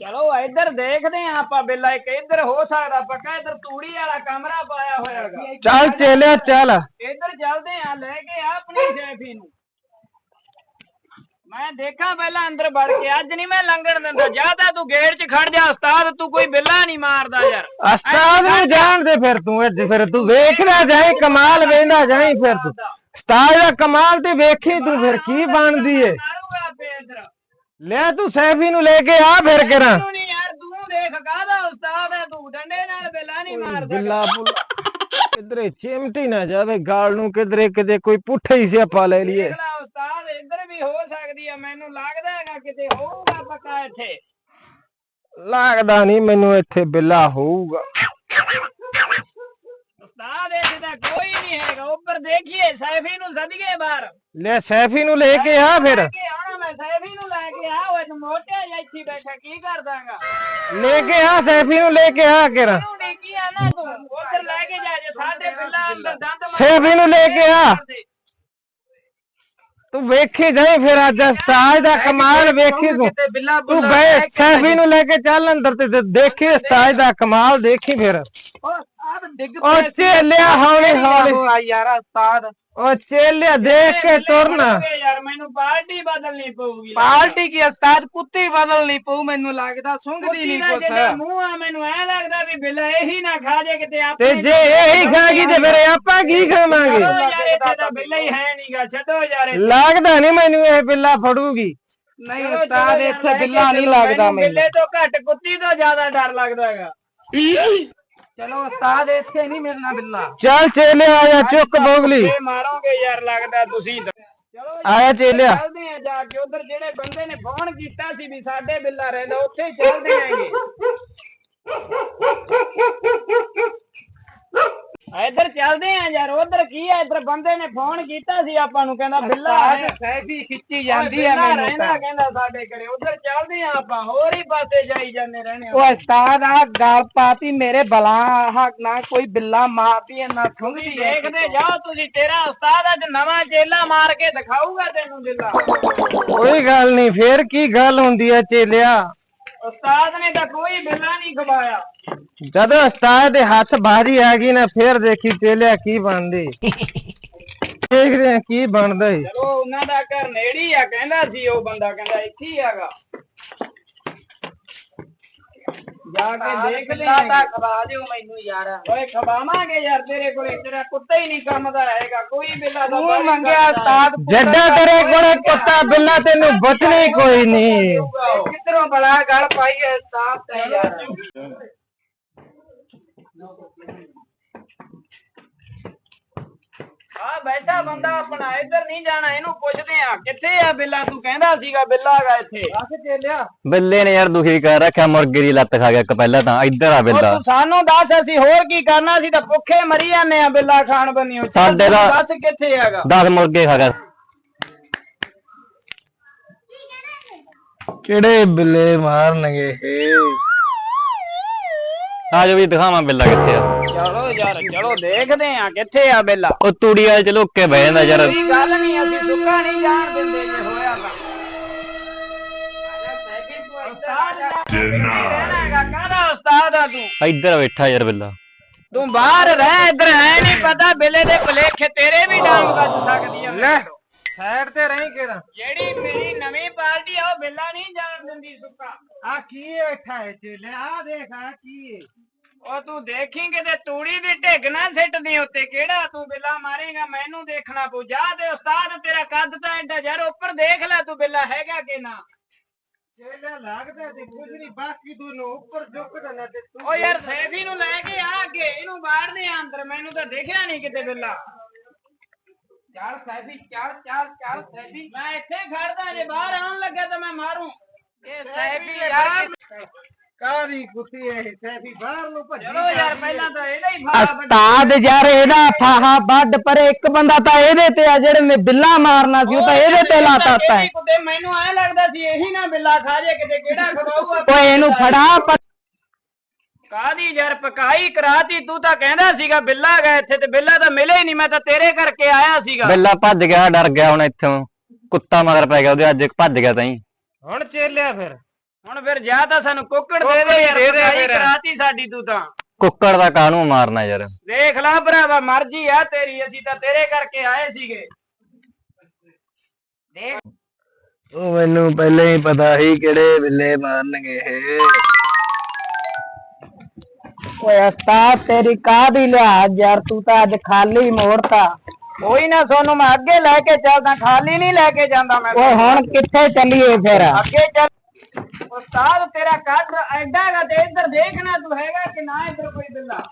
[SPEAKER 1] ਚਲੋ ਇੱਧਰ ਦੇਖਦੇ ਆ ਆਪਾਂ ਬਿੱਲਾ ਇੱਕ ਇੱਧਰ ਹੋ ਸਕਦਾ ਪੱਕਾ ਇੱਧਰ ਤੂੜੀ ਵਾਲਾ ਕਮਰਾ ਪਾਇਆ ਹੋਇਆਗਾ
[SPEAKER 3] ਚੱਲ ਚੇਲਿਆ ਚੱਲ।
[SPEAKER 1] ਇੱਧਰ ਚੱਲਦੇ ਆ ਲੈ ਕੇ ਆ ਆਪਣੀ ਸੈਫੀ ਨੂੰ। ਮੈਂ ਦੇਖਾਂ ਪਹਿਲਾਂ ਅੰਦਰ ਵੜ ਕੇ ਅੱਜ ਨਹੀਂ ਮੈਂ ਲੰਘਣ ਦਿੰਦਾ। ਜਾਂ ਤਾਂ ਤੂੰ ਗੇਟ 'ਚ ਖੜ ਜਾ ਉਸਤਾਦ ਤੂੰ ਕੋਈ ਬਿੱਲਾ ਨਹੀਂ ਮਾਰਦਾ ਯਾਰ।
[SPEAKER 3] ਉਸਤਾਦ ਨੂੰ ਜਾਣ ਦੇ ਫਿਰ ਤੂੰ ਅੱਜ ਫਿਰ ਤੂੰ ਵੇਖਦਾ ਜਾਈ ਕਮਾਲ ਵੇਂਦਾ ਜਾਈ ਫਿਰ ਤੂੰ। ਉਸਤਾਦ ਦਾ ਕਮਾਲ ਤੇ ਵੇਖੀ ਤੂੰ ਫਿਰ ਕੀ ਬਣਦੀ ਏ?
[SPEAKER 1] ਮਾਰੂਗਾ ਆਪੇ ਇੱਧਰ।
[SPEAKER 3] ਲੈ ਤੂੰ ਸੈਫੀ ਨੂੰ ਲੈ ਕੇ ਆ ਫਿਰ ਕਰਾਂ।
[SPEAKER 1] ਤੂੰ ਨਹੀਂ ਯਾਰ ਤੂੰ ਦੇਖ ਕਾਹਦਾ ਉਸਤਾਦ ਹੈ ਤੂੰ ਡੰਡੇ ਨਾਲ ਬਿੱਲਾ ਨਹੀਂ ਮਾਰਦਾ।
[SPEAKER 3] ਬਿੱਲਾ ਬੁੱਲਾ। ਕਿਧਰੇ ਚਿਮਟੀ ਨਾ ਜਾਵੇ ਗਾਲ ਨੂੰ ਕਿਧਰੇ ਕਿਤੇ ਕੋਈ ਪੁੱਠਾ ਹੀ ਸਿਆਪਾ ਲੈ ਲਈਏ।
[SPEAKER 1] ਦੇਖ ਲੈ ਉਸਤਾਦ ਇੱਧਰ ਵੀ ਹੋ ਸਕਦੀ ਆ ਮੈਨੂੰ ਲੱਗਦਾ ਹੈਗਾ ਕਿਤੇ ਹੋਊਗਾ ਪੱਕਾ ਇੱਥੇ।
[SPEAKER 3] ਲੱਗਦਾ ਨਹੀਂ ਮੈਨੂੰ ਇੱਥੇ ਬਿੱਲਾ ਹੋਊਗਾ।
[SPEAKER 1] ਉਸਤਾਦ ਇੱਥੇ ਤਾਂ ਕੋਈ ਨਹੀਂ ਹੈਗਾ ਉੱਪਰ ਦੇਖੀਏ ਸੈਫੀ ਨੂੰ ਸਦਗੇ ਬਾਹਰ।
[SPEAKER 3] ਲੈ ਸੈਫੀ ਨੂੰ ਲੈ ਕੇ ਆ ਫਿਰ
[SPEAKER 1] ਲੈ ਕੇ ਆਉਣਾ ਮੈਂ ਸੈਫੀ ਨੂੰ ਲੈ ਕੇ ਆ ਉਹ ਮੋਟਿਆ ਜਿਹਾ ਇੱਥੇ ਬੈਠਾ ਕੀ ਕਰ ਦਾਂਗਾ
[SPEAKER 3] ਲੈ ਕੇ ਆ ਸੈਫੀ ਨੂੰ ਲੈ ਕੇ ਆ ਕਿਰਾ
[SPEAKER 1] ਤੂੰ ਨਹੀਂ ਕੀ ਆ ਨਾ ਤੂੰ ਉੱਧਰ ਲੈ ਕੇ ਜਾ ਜੇ ਸਾਡੇ ਬਿੱਲਾ ਅੰਦਰ ਦੰਦ ਮਾਰ-
[SPEAKER 3] ਸੈਫੀ ਨੂੰ ਲੈ ਕੇ ਆ ਤੂੰ ਵੇਖੀ ਜਾਈ ਫਿਰ ਅੱਜ ਉਸਤਾਦ ਦਾ ਕਮਾਲ ਵੇਖੀ ਤੂੰ ਸੈਫੀ ਨੂੰ ਲੈ ਕੇ ਚੱਲ ਅੰਦਰ ਤੇ ਦੇਖੀ ਉਸਤਾਦ ਦਾ ਕਮਾਲ ਦੇਖੀ ਫਿਰ
[SPEAKER 1] ਉਹ ਡਿੱਗ
[SPEAKER 3] ਉਹ
[SPEAKER 1] ਪਿਆ ਸੀ।
[SPEAKER 3] ਚੇਲਿਆ ਹੌਲੀ ਹੌਲੀ
[SPEAKER 1] ਉਹ ਆ ਯਾਰ ਉਸਤਾਦ
[SPEAKER 3] ਉਹ ਚੇਲਿਆ ਦੇਖ ਕੇ ਤੁਰਨਾ।
[SPEAKER 1] ਯਾਰ ਮੈਨੂੰ ਪਾਰਟੀ ਬਦਲਣੀ ਪਊਗੀ।
[SPEAKER 2] ਪਾਰਟੀ ਕੀ ਉਸਤਾਦ ਕੁੱਤੀ ਬਦਲਣੀ ਪਊ ਮੈਨੂੰ ਲੱਗਦਾ ਸੁੰਘਦੀ ਨਹੀਂ ਕੁਛ।
[SPEAKER 1] ਮੂੰਹ ਆ ਮੈਨੂੰ ਐ ਲੱਗਦਾ ਵੀ ਬਿੱਲਾ ਇਹੀ ਨਾ ਖਾ ਜੇ ਕਿਤੇ
[SPEAKER 3] ਤੇ
[SPEAKER 1] ਆਪਣੇ
[SPEAKER 3] ਜੇ ਇਹੀ ਖਾ ਗਈ ਤੇ ਫਿਰ ਆਪਾਂ ਕੀ ਖਾਵਾਂਗੇ?
[SPEAKER 1] ਯਾਰ ਇੱਥੇ ਤਾਂ ਬਿੱਲਾ ਹੀ ਹੈ ਨਹੀਂਗਾ ਛੱਡੋ ਯਾਰ ਇੱਥੇ।
[SPEAKER 3] ਲੱਗਦਾ ਨਹੀਂ ਮੈਨੂੰ ਇਹ ਬਿੱਲਾ ਫੜੂਗੀ।
[SPEAKER 2] ਨਹੀਂ ਉਸਤਾਦ ਇੱਥੇ ਬਿੱਲਾ ਨਹੀਂ ਲੱਗਦਾ ਮੈਨੂੰ।
[SPEAKER 1] ਬਿੱਲੇ ਤੋਂ ਘੱਟ ਕੁੱਤੀ ਤੋਂ ਜ਼ਿਆਦਾ ਡਰ ਲੱਗਦਾ ਹੈਗਾ।
[SPEAKER 2] ਚਲੋ ਉਸਤਾਦ ਇੱਥੇ ਨਹੀਂ ਮਿਲਣਾ ਬਿੱਲਾ।
[SPEAKER 3] ਚੱਲ ਚੇਲਿਆ ਆਇਆ ਚੁੱਕ ਬੋਗਲੀ।
[SPEAKER 1] ਇਹ ਮਾਰੋਗੇ ਯਾਰ ਲੱਗਦਾ ਤੁਸੀਂ। ਤਾਂ। ਚਲੋ
[SPEAKER 3] ਆਇਆ ਚੇਲਿਆ।
[SPEAKER 1] ਚੱਲਦੇ ਆ ਜਾ ਕੇ। ਉਧਰ ਜਿਹੜੇ ਬੰਦੇ ਨੇ ਫੋਨ ਕੀਤਾ ਸੀ ਵੀ ਸਾਡੇ ਬਿੱਲਾ ਰਹਿੰਦਾ ਉੱਥੇ ਹੀ ਚੱਲਦੇ ਆਂਗੇ। ਇੱਧਰ ਚੱਲਦੇ ਆ ਯਾਰ ਉਧਰ ਕੀ ਆ? ਇੱਧਰ ਬੰਦੇ ਨੇ ਫੋਨ ਕੀਤਾ ਸੀ ਆਪਾਂ ਨੂੰ ਕਹਿੰਦਾ ਬਿੱਲਾ ਹੈ
[SPEAKER 2] ਸੈਫੀ ਖਿੱਚੀ ਜਾਂਦੀ
[SPEAKER 1] ਬਿੱਲਾ
[SPEAKER 2] ਮੈਨੂੰ ਤਾਂ।
[SPEAKER 1] ਕਹਿੰਦਾ ਸਾਡੇ ਘਰੇ। ਉਧਰ ਚੱਲਦੇ ਆ ਆਪਾਂ ਹੋਰ ਹੀ ਪਾਸੇ ਜਾਈ ਜਾਂਦੇ ਰਹਿਣੇ ਆ।
[SPEAKER 2] ਉਹ ਉਸਤਾਦ ਆ ਗਾਲ ਪਾਤੀ ਮੇਰੇ ਬਲਾ ਆਹ ਨਾ ਕੋਈ ਬਿੱਲਾ ਮਾਰਦੀ ਨਾ ਹੈ
[SPEAKER 1] ਦੇਖਦੇ ਜਾਓ ਤੁਸੀਂ ਤੇਰਾ ਉਸਤਾਦ ਅੱਜ ਨਵਾਂ ਚੇਲਾ ਮਾਰ ਕੇ ਦਿਖਾਊਗਾ ਤੈਨੂੰ ਬਿੱਲਾ।
[SPEAKER 3] ਕੋਈ ਗੱਲ ਨਹੀਂ ਫੇਰ ਕੀ ਗੱਲ ਹੁੰਦੀ ਹੈ ਚੇਲਿਆ?
[SPEAKER 1] ਉਸਤਾਦ ਨੇ ਤਾਂ ਕੋਈ ਬਿੱਲਾ ਨਹੀਂ ਖਵਾਇਆ
[SPEAKER 3] ਜਦੋਂ ਉਸਤਾਦ ਦੇ ਹੱਥ ਬਾਹਰੀ ਆ ਗਈ ਨਾ ਫੇਰ ਦੇਖੀ ਚੇਲਿਆ ਕੀ ਬਣਦੀ। ਦੇਖਦੇ ਆ ਕੀ ਬਣਦਾ ਈ
[SPEAKER 1] ਚਲੋ ਉਹਨਾਂ ਦਾ ਘਰ ਨੇੜੇ ਹੀ ਆ ਕਹਿੰਦਾ ਸੀ ਉਹ ਬੰਦਾ ਕਹਿੰਦਾ ਇੱਥੇ ਹੀ ਹੈਗਾ। ਜਾ ਕੇ ਦੇਖ
[SPEAKER 2] ਬਿੱਲਾ ਤਾਂ
[SPEAKER 1] ਲੈ
[SPEAKER 2] ਖਵਾ ਦਿਓ ਮੈਨੂੰ ਯਾਰ।
[SPEAKER 1] ਓਏ ਖਵਾਵਾਂਗੇ ਯਾਰ ਤੇਰੇ ਕੋਲੇ ਤੇਰਾ ਕੁੱਤਾ ਹੀ ਨਹੀਂ ਕੰਮ ਦਾ ਹੈਗਾ। ਕੋਈ ਬਿੱਲਾ ਦਾ
[SPEAKER 2] ਤੂੰ ਮੰਗਿਆ ਉਸਤਾਦ
[SPEAKER 3] ਜੱਡਾ ਤੇਰੇ ਕੋਲੇ ਕੁੱਤਾ ਬਿੱਲਾ ਤੈਨੂੰ ਬਚਣੀ ਕੋਈ ਨਹੀਂ।
[SPEAKER 2] ਕਿਧਰੋਂ ਬਲਾ ਗਲ ਪਾਈ ਹੈ ਉਸਤਾਦ ਤੇ ਯਾਰ।
[SPEAKER 1] ਆ ਬੈਠਾ ਬੰਦਾ ਆਪਣਾ ਇੱਧਰ ਨਹੀਂ ਜਾਣਾ ਇਹਨੂੰ ਪੁੱਛਦੇ ਆ ਕਿੱਥੇ ਆ ਬਿੱਲਾ? ਤੂੰ ਕਹਿੰਦਾ ਸੀਗਾ ਬਿੱਲਾ ਹੈਗਾ ਇੱਥੇ।
[SPEAKER 2] ਦੱਸ ਚੇਲਿਆ।
[SPEAKER 5] ਬਿੱਲੇ ਨੇ ਯਾਰ ਦੁਖੀ ਕਰ ਰੱਖਿਆ ਮੁਰਗੇ ਦੀ ਲੱਤ ਖਾ ਗਿਆ ਇੱਕ ਪਹਿਲਾਂ ਤਾਂ ਇੱਧਰ ਆ
[SPEAKER 1] ਉਹ
[SPEAKER 5] ਬਿੱਲਾ
[SPEAKER 1] ਤੂੰ ਸਾਨੂੰ ਦੱਸ ਅਸੀਂ ਹੋਰ ਕੀ ਕਰਨਾ? ਸੀ ਤਾਂ ਭੁੱਖੇ ਮਰੀ ਜਾਂਦੇ ਆ ਬਿੱਲਾ ਖਾਣ ਬੰਨਿਓ। ਚੱਲ
[SPEAKER 5] ਸਾਡੇ
[SPEAKER 1] ਤੂੰ
[SPEAKER 5] ਦਾ-
[SPEAKER 1] ਦੱਸ ਕਿੱਥੇ ਹੈਗਾ?
[SPEAKER 5] 10 ਮੁਰਗੇ ਖਾ ਗਿਆ।
[SPEAKER 3] ਕਿਹੜੇ ਬਿੱਲੇ ਮਾਰਨਗੇ? ਏ
[SPEAKER 5] ਆ ਜੋ ਵੀ ਦਿਖਾਵਾਂ ਬਿੱਲਾ ਕਿੱਥੇ ਆ।
[SPEAKER 1] ਚਲੋ ਯਾਰ ਚਲੋ ਦੇਖਦੇ ਆ ਕਿੱਥੇ ਆ ਬਿੱਲਾ।
[SPEAKER 5] ਉਹ ਤੂੜੀ ਵਾਲੇ ਚ ਲੁੱਕ ਕੇ ਬਹਿ ਜਾਂਦਾ ਯਾਰ।
[SPEAKER 1] ਕੋਈ ਗੱਲ ਨਹੀਂ ਅਸੀਂ ਸੁੱਕਾ ਨਹੀਂ ਜਾਣ ਦਿੰਦੇ ਜੇ ਹੋਇਆ ਤਾਂ। ਕਾਹਦਾ ਉਸਤਾਦ ਆ ਤੂੰ।
[SPEAKER 5] ਇੱਧਰ ਬੈਠਾ ਯਾਰ ਬਿੱਲਾ।
[SPEAKER 1] ਤੂੰ ਬਾਹਰ ਰਹਿ ਇੱਧਰ ਐ ਨਹੀਂ ਪਤਾ ਬਿੱਲੇ ਦੇ ਭਲੇਖੇ ਤੇਰੇ ਵੀ ਡਾਂਗ ਵੱਜ ਸਕਦੀ ਆ।
[SPEAKER 3] ਲੈ। ਸਾਈਡ ਤੇ ਰਹੀਂ ਕਿਹੜਾ?
[SPEAKER 1] ਜਿਹੜੀ ਮੇਰੀ ਨਵੀਂ ਪਾਰਟੀ ਆ ਉਹ ਬਿੱਲਾ ਨਹੀਂ ਜਾਣ ਦਿੰਦੀ ਸੁੱਕਾ।
[SPEAKER 3] ਆ ਕੀ ਬੈਠਾ ਹੈ ਚੇਲੇ? ਆ ਦੇਖ ਆ ਕੀ ਹੈ
[SPEAKER 1] ਉਹ ਤੂੰ ਦੇਖੀ ਕਿਤੇ ਤੂੜੀ ਦੀ ਢਿੱਗ ਨਾ ਸਿੱਟਦੀ ਉੱਤੇ। ਕਿਹੜਾ ਤੂੰ ਬਿੱਲਾ ਮਾਰੇਗਾ? ਮੈਨੂੰ ਦੇਖਣਾ ਪਊ। ਜਾ ਦੇ ਉਸਤਾਦ ਤੇਰਾ ਕੱਦ ਤਾਂ ਐਡਾ ਯਾਰ ਉੱਪਰ ਦੇਖ ਲੈ ਤੂੰ ਬਿੱਲਾ ਹੈਗਾ ਕਿ ਨਾ।
[SPEAKER 3] ਚੇਲੇ ਲੱਗਦਾ ਤੇ ਕੁਝ ਨਹੀਂ ਬਾਕੀ ਤੂੰ ਨੂੰ ਉੱਪਰ ਝੁਕਦਾ ਨਾ ਤੇ ਤੂੰ
[SPEAKER 1] ਓ ਯਾਰ ਸੈਫੀ ਨੂੰ ਲੈ ਕੇ ਆ ਅੱਗੇ। ਇਹਨੂੰ ਦੇ ਅੰਦਰ। ਮੈਨੂੰ ਤਾਂ ਦੇਖਿਆ ਨਹੀਂ ਕਿਤੇ ਬਿੱਲਾ।
[SPEAKER 2] ਚੱਲ ਸੈਫੀ ਚੱਲ ਚੱਲ ਚੱਲ ਸੈਫੀ
[SPEAKER 1] ਮੈਂ ਇੱਥੇ ਖੜਦਾ ਜੇ ਬਾਹਰ ਆਉਣ ਲੱਗਾ ਤਾਂ ਮੈਂ ਮਾਰੂੰ।
[SPEAKER 2] ਇਹ ਸੈਫੀ ਯਾਰ ਕਾਦੀ ਕੁੱਤੀ ਇਹ? ਸੈਫੀ ਬਾਹਰ ਨੂੰ ਭੱਜੀ
[SPEAKER 1] ਚਲੋ ਯਾਰ ਪਹਿਲਾਂ ਤਾਂ ਇਹਦਾ ਹੀ ਫਾਹਾ
[SPEAKER 3] ਉਸਤਾਦ ਯਾਰ ਇਹਦਾ ਫਾਹਾ ਵੱਡ ਪਰ ਇੱਕ ਬੰਦਾ ਤਾਂ ਇਹਦੇ ਤੇ ਆ ਜਿਹੜੇ ਨੇ ਬਿੱਲਾ ਮਾਰਨਾ ਸੀ ਉਹ ਤਾਂ ਇਹਦੇ ਤੇ ਲਾਤਾ ਤਾ।
[SPEAKER 1] ਕੁੱਤੇ ਮੈਨੂੰ ਐ ਲੱਗਦਾ ਸੀ ਇਹੀ ਨਾ ਬਿੱਲਾ ਖਾ ਜੇ ਕਿਤੇ ਕਿਹੜਾ ਖਵਾਊਗਾ।
[SPEAKER 3] ਓਏ ਇਹਨੂੰ ਫੜਾ
[SPEAKER 1] ਕਾਦੀ ਯਾਰ ਪਕਾਈ? ਕਰਾਤੀ ਤੂੰ ਤਾਂ ਕਹਿੰਦਾ ਸੀਗਾ ਬਿੱਲਾ ਹੈਗਾ ਇੱਥੇ ਤੇ ਬਿੱਲਾ ਤਾਂ ਮਿਲਿਆ ਹੀ ਨਹੀਂ ਮੈਂ ਤਾਂ ਤੇਰੇ ਕਰਕੇ ਆਇਆ ਸੀਗਾ।
[SPEAKER 5] ਬਿੱਲਾ ਭੱਜ ਗਿਆ ਡਰ ਗਿਆ ਹੁਣ ਇੱਥੋਂ। ਕੁੱਤਾ ਮਗਰ ਪੈ ਗਿਆ ਉਹਦੇ ਅੱਜ ਭੱਜ ਗਿਆ ਤਾਈ।
[SPEAKER 3] ਹੁਣ ਚੇਲਿਆ ਫਿਰ।
[SPEAKER 1] ਹੁਣ ਫਿਰ ਜਾ ਤਾਂ ਸਾਨੂੰ ਕੁੱਕੜ ਦੇ ਦੇ ਯਾਰ ਪਕਾਈ। ਕਰਾਤੀ ਸਾਡੀ ਤੂੰ ਤਾਂ।
[SPEAKER 5] ਕੁੱਕੜ ਦਾ ਕਾਹਨੂੰ ਮਾਰਨਾ ਯਾਰ।
[SPEAKER 1] ਦੇਖ ਲੈ ਭਰਾਵਾ ਮਰਜ਼ੀ ਆ ਤੇਰੀ ਅਸੀਂ ਤਾਂ ਤੇਰੇ ਕਰਕੇ ਆਏ ਸੀਗੇ।
[SPEAKER 3] ਉਹ ਮੈਨੂੰ ਪਹਿਲਾਂ ਹੀ ਪਤਾ ਸੀ ਕਿਹੜੇ ਬਿੱਲੇ ਮਾਰਨਗੇ ਇਹ। ਓਏ ਉਸਤਾਦ ਤੇਰੀ ਕਾਦੀ ਲਿਹਾਜ਼ ਯਾਰ ਤੂੰ ਤਾਂ ਅੱਜ ਖਾਲੀ ਮੋੜਤਾ।
[SPEAKER 1] ਕੋਈ ਨਾ ਸੋਨੂੰ ਮੈਂ ਅੱਗੇ ਲੈ ਕੇ ਚੱਲਦਾ ਖਾਲੀ ਨਹੀਂ ਲੈ ਕੇ ਜਾਂਦਾ ਮੈਂ।
[SPEAKER 3] ਓਏ ਹੁਣ ਕਿੱਥੇ ਚੱਲੀਏ ਫਿਰ?
[SPEAKER 1] ਅੱਗੇ ਚੱਲ। ਉਸਤਾਦ ਤੇਰਾ ਕੱਦ ਐਡਾ ਹੈਗਾ ਤੇ ਇੱਧਰ ਦੇਖਣਾ ਤੂੰ ਹੈਗਾ ਕਿ ਨਾ ਇੱਧਰ ਕੋਈ ਬਿੱਲਾ।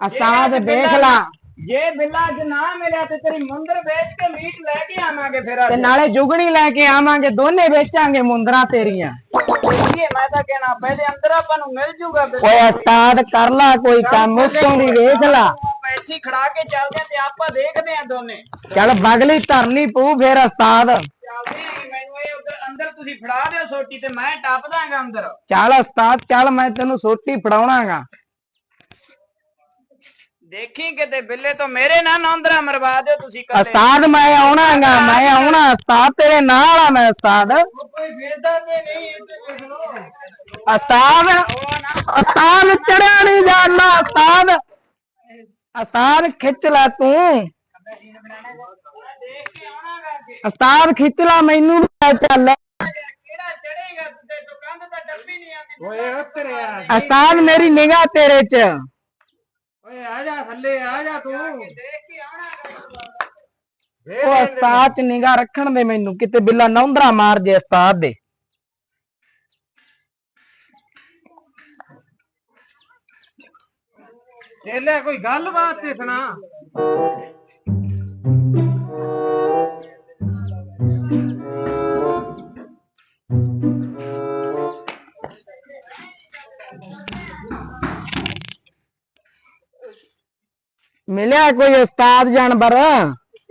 [SPEAKER 3] ਉਸਤਾਦ ਦੇਖ ਲਾ।
[SPEAKER 1] ਜੇ ਬਿੱਲਾ ਅੱਜ ਨਾ ਮਿਲਿਆ ਤੇ ਤੇਰੀ ਮੁੰਦਰ ਵੇਚ ਕੇ ਮੀਟ ਲੈ ਕੇ ਆਵਾਂਗੇ ਫਿਰ
[SPEAKER 3] ਤੇ ਨਾਲੇ ਜੁਗਣੀ ਲੈ ਕੇ ਆਵਾਂਗੇ ਦੋਨੇ ਵੇਚਾਂਗੇ ਮੁੰਦਰਾਂ ਤੇਰੀਆਂ।
[SPEAKER 1] ਦੇਖੀਏ ਮੈਂ ਤਾਂ ਕਹਿਣਾ ਪਹਿਲੇ ਅੰਦਰ ਆਪਾਂ ਨੂੰ ਮਿਲ ਜੂਗਾ ਬਿੱਲਾ।
[SPEAKER 3] ਓਏ ਉਸਤਾਦ ਕਰ ਲਾ ਕੋਈ ਕੰਮ ਉੱਤੋਂ ਦੀ ਵੇਖ ਲਾ।
[SPEAKER 1] ਹੀ ਖੜਾ ਕੇ ਚੱਲਦੇ ਆ ਤੇ ਆਪਾਂ ਦੇਖਦੇ ਆ ਦੋਨੇ।
[SPEAKER 2] ਚੱਲ ਬਗਲੀ ਧਰਨੀ ਪਊ ਫੇਰ ਉਸਤਾਦ।
[SPEAKER 1] ਚੱਲਦੇ ਆ ਕਿ ਮੈਨੂੰ ਇਹ ਉਧਰ ਅੰਦਰ ਤੁਸੀਂ ਫੜਾ ਦਿਓ ਸੋਟੀ ਤੇ ਮੈਂ ਟੱਪ ਦਾਂਗਾ ਅੰਦਰ।
[SPEAKER 2] ਚੱਲ ਉਸਤਾਦ ਚੱਲ ਮੈਂ ਤੈਨੂੰ ਸੋਟੀ ਫੜਾਉਣਾਗਾ।
[SPEAKER 1] ਦੇਖੀ ਕਿਤੇ ਬਿੱਲੇ ਤੋਂ ਮੇਰੇ ਨਾਲ ਨੌਂਦਰਾ ਮਰਵਾ ਦਿਓ ਤੁਸੀਂ ਕੱਲੇ
[SPEAKER 2] ਉਸਤਾਦ ਮੈਂ ਆਉਣਾਗਾ ਮੈਂ ਆਉਣਾ ਉਸਤਾਦ ਤੇਰੇ ਨਾਲ ਆ ਮੈਂ ਉਸਤਾਦ।
[SPEAKER 1] ਕੋਈ ਤੇ ਨਹੀਂ ਲੋ
[SPEAKER 2] ਉਸਤਾਦ ਉਸਤਾਦ ਚੜਿਆ ਨਹੀਂ ਜਾਂਦਾ ਉਸਤਾਦ। ਉਸਤਾਦ ਖਿੱਚ ਲੈ ਤੂੰ। ਉਸਤਾਦ ਖਿੱਚ ਲੈ ਮੈਨੂੰ ਵੀ ਲੈ ਚੱਲ।
[SPEAKER 1] ਕਿਹੜਾ ਚੜੇਗਾ ਤੇ ਤੋਂ ਕੰਧ ਤਾਂ ਡੱਬੀ ਨਹੀਂ ਆਉਂਦੀ।
[SPEAKER 3] ਓਏ ਉੱਤਰ ਆ।
[SPEAKER 2] ਉਸਤਾਦ ਮੇਰੀ ਨਿਗਾਹ ਤੇਰੇ 'ਚ।
[SPEAKER 3] ਓਏ ਆ ਜਾ ਥੱਲੇ ਆ ਜਾ ਤੂੰ।
[SPEAKER 1] ਦੇਖ ਕੇ ਆਉਣਾਗਾ
[SPEAKER 2] ਉਹ ਉਸਤਾਦ 'ਚ ਨਿਗਾਹ ਰੱਖਣ ਦੇ ਮੈਨੂੰ ਕਿਤੇ ਬਿੱਲਾ ਨੌਂਦਰਾ ਮਾਰ ਜੇ ਉਸਤਾਦ ਦੇ।
[SPEAKER 3] ਚੇਲੇ ਕੋਈ ਗੱਲਬਾਤ ਤੇ ਸੁਣਾ।
[SPEAKER 2] ਮਿਲਿਆ ਕੋਈ ਉਸਤਾਦ ਜਾਨਵਰ?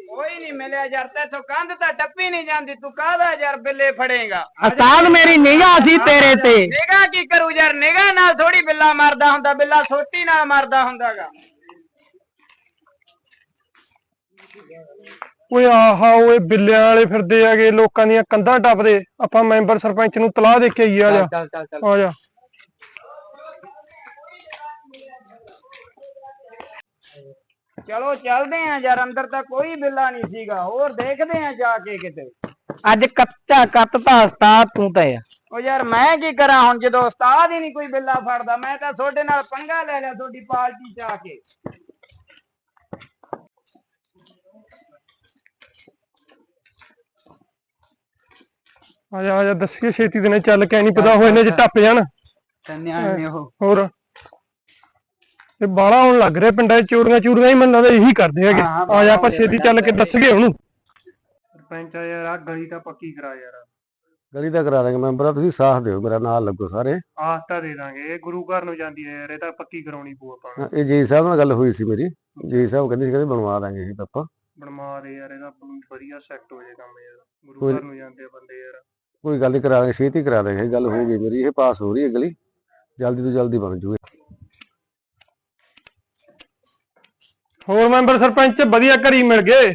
[SPEAKER 1] ਕੋਈ ਨਹੀਂ ਮਿਲਿਆ ਯਾਰ ਤੇਥੋਂ ਕੰਧ ਤਾਂ ਟੱਪੀ ਨਹੀਂ ਜਾਂਦੀ ਤੂੰ ਕਾਹਦਾ ਯਾਰ ਬਿੱਲੇ ਫੜੇਗਾ?
[SPEAKER 2] ਉਸਤਾਦ ਮੇਰੀ ਨਿਗਾਹ ਸੀ ਤੇਰੇ ਤੇ।
[SPEAKER 1] ਨਿਗਾਹ ਕੀ ਕਰੂ ਯਾਰ? ਨਿਗਾਹ ਨਾਲ ਥੋੜੀ ਬਿੱਲਾ ਮਰਦਾ ਹੁੰਦਾ ਬਿੱਲਾ ਸੋਟੀ ਨਾਲ ਮਰਦਾ ਹੁੰਦਾਗਾ।
[SPEAKER 6] ਓਏ ਆਹਾ ਓਏ ਬਿੱਲਿਆਂ ਵਾਲੇ ਫਿਰਦੇ ਆਗੇ ਲੋਕਾਂ ਦੀਆਂ ਕੰਧਾਂ ਟੱਪਦੇ। ਆਪਾਂ ਮੈਂਬਰ ਸਰਪੰਚ ਨੂੰ ਤਲਾਹ ਦੇ ਕੇ ਆਈ ਆ ਜਾ।
[SPEAKER 5] ਚੱਲ ਚੱਲ ਚੱਲ।
[SPEAKER 6] ਆ ਜਾ।
[SPEAKER 1] ਚਲੋ ਚੱਲਦੇ ਆਂ ਯਾਰ ਅੰਦਰ ਤਾਂ ਕੋਈ ਬਿੱਲਾ ਨਹੀਂ ਸੀਗਾ ਹੋਰ ਦੇਖਦੇ ਆਂ ਜਾ ਕੇ ਕਿਤੇ।
[SPEAKER 2] ਅੱਜ ਕੱਚਾ ਕੱਟਤਾ ਉਸਤਾਦ ਤੂੰ ਤਾਂ
[SPEAKER 1] ਉਹ ਯਾਰ ਮੈਂ ਕੀ ਕਰਾਂ ਹੁਣ ਜਦੋਂ ਉਸਤਾਦ ਹੀ ਨਹੀਂ ਕੋਈ ਬਿੱਲਾ ਫੜਦਾ ਮੈਂ ਤਾਂ ਤੁਹਾਡੇ ਨਾਲ ਪੰਗਾ ਲੈ ਲਿਆ ਤੁਹਾਡੀ ਪਾਰਟੀ ਚ ਆ ਕੇ।
[SPEAKER 6] ਆ ਜਾ ਆ ਜਾ ਦੱਸੀਏ ਛੇਤੀ ਦਿਨੇ ਚੱਲ ਕੇ ਨਹੀਂ ਪਤਾ ਹੋਏ ਨੇ ਜੇ ਟੱਪ ਜਾਣ।
[SPEAKER 1] ਨਿਆਣੇ ਉਹ।
[SPEAKER 6] ਹੋਰ? ਇਹ ਬਾਲਾ ਹੁਣ ਲੱਗ ਰਿਹਾ ਪਿੰਡਾਂ 'ਚ ਚੋਰੀਆਂ ਚੋਰੀਆਂ ਹੀ ਮੈਨੂੰ ਲੱਗਦਾ ਇਹੀ ਕਰਦੇ ਹੈਗੇ। ਆ ਜਾ ਆਪਾਂ ਛੇਤੀ ਚੱਲ ਕੇ ਦੱਸਗੇ ਉਹਨੂੰ। ਸਰਪੰਚ ਆ ਯਾਰ ਆ ਗਲੀ ਤਾਂ ਪੱਕੀ ਕਰਾ ਯਾਰ।
[SPEAKER 7] ਗਲੀ ਦਾ ਕਰਾ ਦਾਂਗੇ ਮੈਂਬਰਾ ਤੁਸੀਂ ਸਾਥ ਦਿਓ ਮੇਰਾ ਨਾਲ ਲੱਗੋ ਸਾਰੇ।
[SPEAKER 6] ਆਹ ਤਾਂ ਦੇ ਦਾਂਗੇ ਇਹ ਗੁਰੂ ਘਰ ਨੂੰ ਜਾਂਦੀ ਹੈ ਯਾਰ ਇਹ ਤਾਂ ਪੱਕੀ ਕਰਾਉਣੀ ਪਊ ਆਪਾਂ ਨੂੰ।
[SPEAKER 7] ਹਾਂ, ਇਹ ਜੀ ਸਾਹਿਬ ਨਾਲ ਗੱਲ ਹੋਈ ਸੀ ਮੇਰੀ। ਜੀ ਸਾਹਿਬ ਕਹਿੰਦੇ ਸੀ ਕਹਿੰਦੇ ਬਣਵਾ ਦਾਂਗੇ ਇਹ ਤਾਂ ਆਪਾਂ।
[SPEAKER 6] ਬਣਵਾ ਦੇ ਯਾਰ ਇਹਦਾ ਆਪਾਂ ਨੂੰ ਵਧੀਆ ਸੈੱਟ ਹੋ ਜਾਏ ਕੰਮ ਯਾਰ। ਗੁਰੂ
[SPEAKER 7] ਕੋਈ-
[SPEAKER 6] ਘਰ ਨੂੰ। ਜਾਂਦੇ ਆ ਬੰਦੇ ਯਾਰ।
[SPEAKER 7] ਕੋਈ ਗੱਲ ਨਹੀਂ ਕਰਾ ਦਾਂਗੇ ਛੇਤੀ ਕਰਾ ਦਾਂਗੇ ਇਹ ਗੱਲ ਹੋ ਗਈ ਮੇਰੀ ਇਹ ਪਾਸ ਹੋ ਰਹੀ ਹੈ ਗਲੀ। ਜਲਦੀ ਤੋਂ ਜਲਦੀ ਬਣ ਜੂਏ
[SPEAKER 6] ਹੋਰ ਮੈਂਬਰ ਸਰਪੰਚ ਵਧੀਆ ਘਰੀ ਮਿਲ ਗਏ।